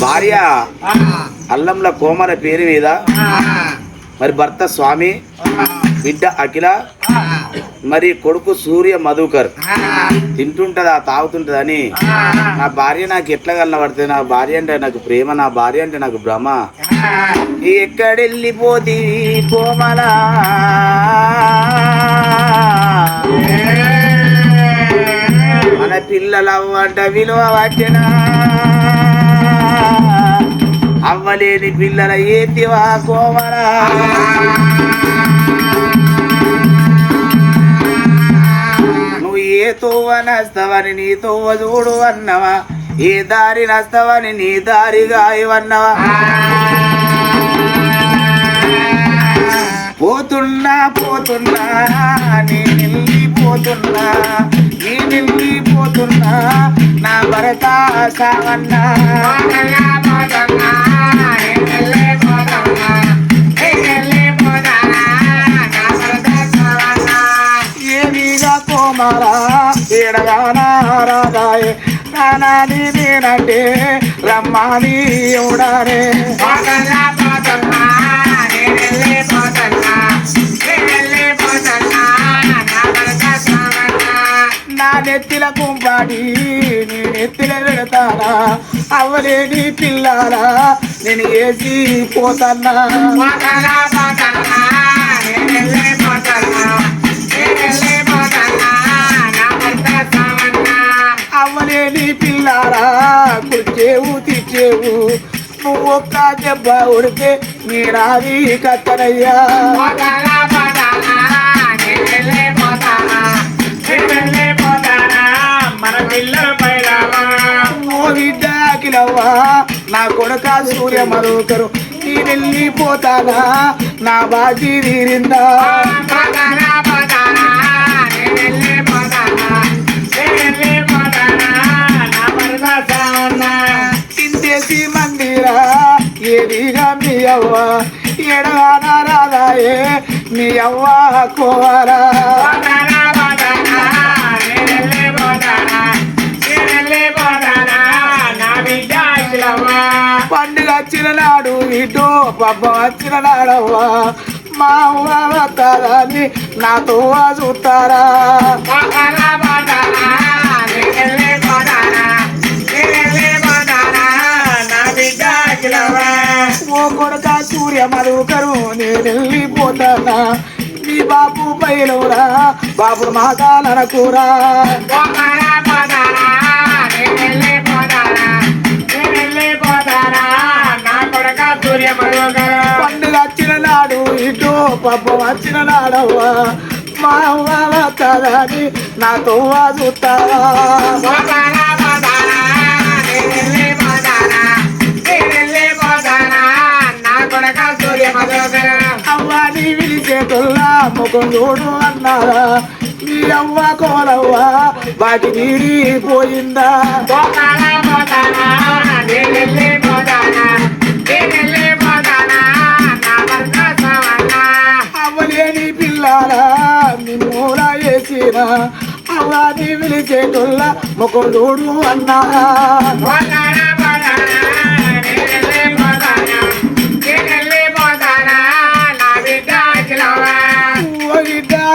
భార్య అల్లంల కోమల పేరు మీద మరి భర్త స్వామి బిడ్డ అఖిల మరి కొడుకు సూర్య మధుకర్. తింటుంటదా తాగుతుంటదా అని. నా భార్య నాకు ఎట్లా కలబడుతుంది నా భార్య అంటే నాకు ప్రేమ నా భార్య అంటే నాకు భ్రమ. ఎక్కడెళ్ళిపోతి కోమలా? పిల్లలవ్వంట విలువ పట్టినా. అవ్వలేని పిల్లల ఏతివా కోమరా నువ్వు ఏ తోవ నస్తవని నీ తోవ చూడు అన్నవా. ఏ దారి నస్తవని నీ దారిగా ఇవన్నవా పోతున్నా పోతున్నా నేను పోతున్నా నీ నిల్లిపోతున్నా నా భరత సావన్నా. ఏమిగా కోమరా ఏడగానా రాదాయే నానాని నేనంటే ఉడానే నా నెత్తిల కుంపాటి నీ నెత్తిల పెడతానా అవ్వలేని పిల్లారా నేను వేసి పోతన్నా అవ్వలేని పిల్లారా కుచ్చేవు తిచ్చేవు నువ్వు ఒక్క దెబ్బ ఉడితే మీరాది కత్తనయ్యా అఖిలవ్వా నా కొడుక సూర్య మరొకరు. నీ వెళ్ళిపోతానా నా బాకీ తీరిందా? తింటేసి మందిరా ఏదిగా మీ అవ్వ? ఎడగానా రాదాయే మీ అవ్వ కోవరా పాప వచ్చిన నాడవ్వా మా అవ్వ నాతో చూస్తారా ఓ కొడుక సూర్య మరొకరు నేను వెళ్ళిపోతానా మీ బాబు బయలురా బాబు మాటాలనకురా పండుగ వచ్చిన నాడు ఇటు పబ్బ వచ్చిన నాడవ్వా? మా అవ్వ వస్తారని నాతో చూస్తారా అవ్వాని విలిచేతుల్లా ముఖం చూడు అన్నారా? మీ అవ్వ కోరవ్వ? బాకి నీరిపోయిందా అవ్వలేని అవ్వాని విలిచేతుల్లా ముఖం చూడు అన్నారా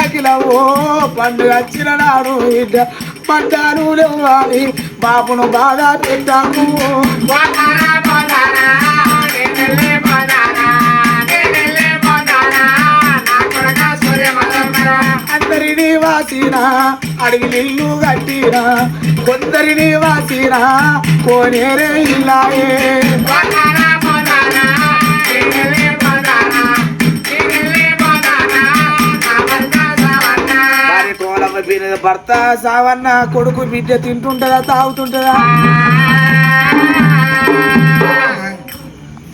అఖిలవో పండుగ వచ్చిన నాడు ఇడ్డ పడ్డాను లేవాలి బాబును బాగా పెట్టాము అందరిని వాసిన అడిగి నిల్లు కట్టిన కొందరిని వాసిన కోనేరే బిడ్డ భర్త సావన్న కొడుకు బిడ్డ తింటుంటదా తాగుతుంటదా?